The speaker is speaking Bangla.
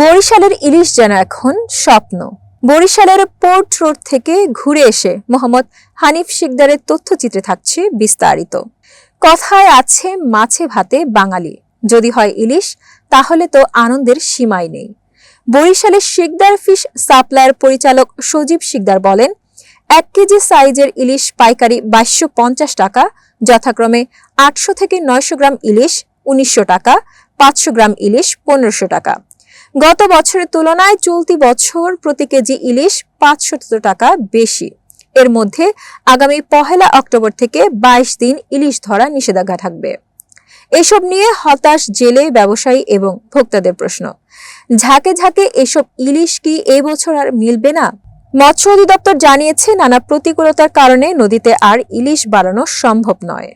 বরিশালের ইলিশ যেন এখন স্বপ্ন। বরিশালের পোর্ট রোড থেকে ঘুরে এসে মোহাম্মদ হানিফ শিকদারের তথ্যচিত্রে থাকছে বিস্তারিত। কথায় আছে মাছে ভাতে বাঙালি। যদি হয় ইলিশ, তাহলে তো আনন্দের সীমাই নেই। বরিশালের শিকদার ফিশ সাপ্লায়ার পরিচালক সজীব শিকদার বলেন, এক কেজি সাইজের ইলিশ পাইকারি বাইশশো পঞ্চাশ টাকা, যথাক্রমে আটশো থেকে নয়শো গ্রাম ইলিশ উনিশশো টাকা, পাঁচশো গ্রাম ইলিশ পনেরোশো টাকা। গত বছরের তুলনায় চলতি বছর প্রতি কেজি ইলিশ পাঁচশো টাকা বেশি। এর মধ্যে আগামী পহেলা অক্টোবর থেকে বাইশ দিন ইলিশ ধরা নিষেধাজ্ঞা থাকবে। এসব নিয়ে হতাশ জেলে ব্যবসায়ী এবং ভোক্তাদের প্রশ্ন, ঝাঁকে ঝাঁকে এসব ইলিশ কি এবছর আর মিলবে না? মৎস্য অধিদপ্তর জানিয়েছে, নানা প্রতিকূলতার কারণে নদীতে আর ইলিশ বাড়ানো সম্ভব নয়।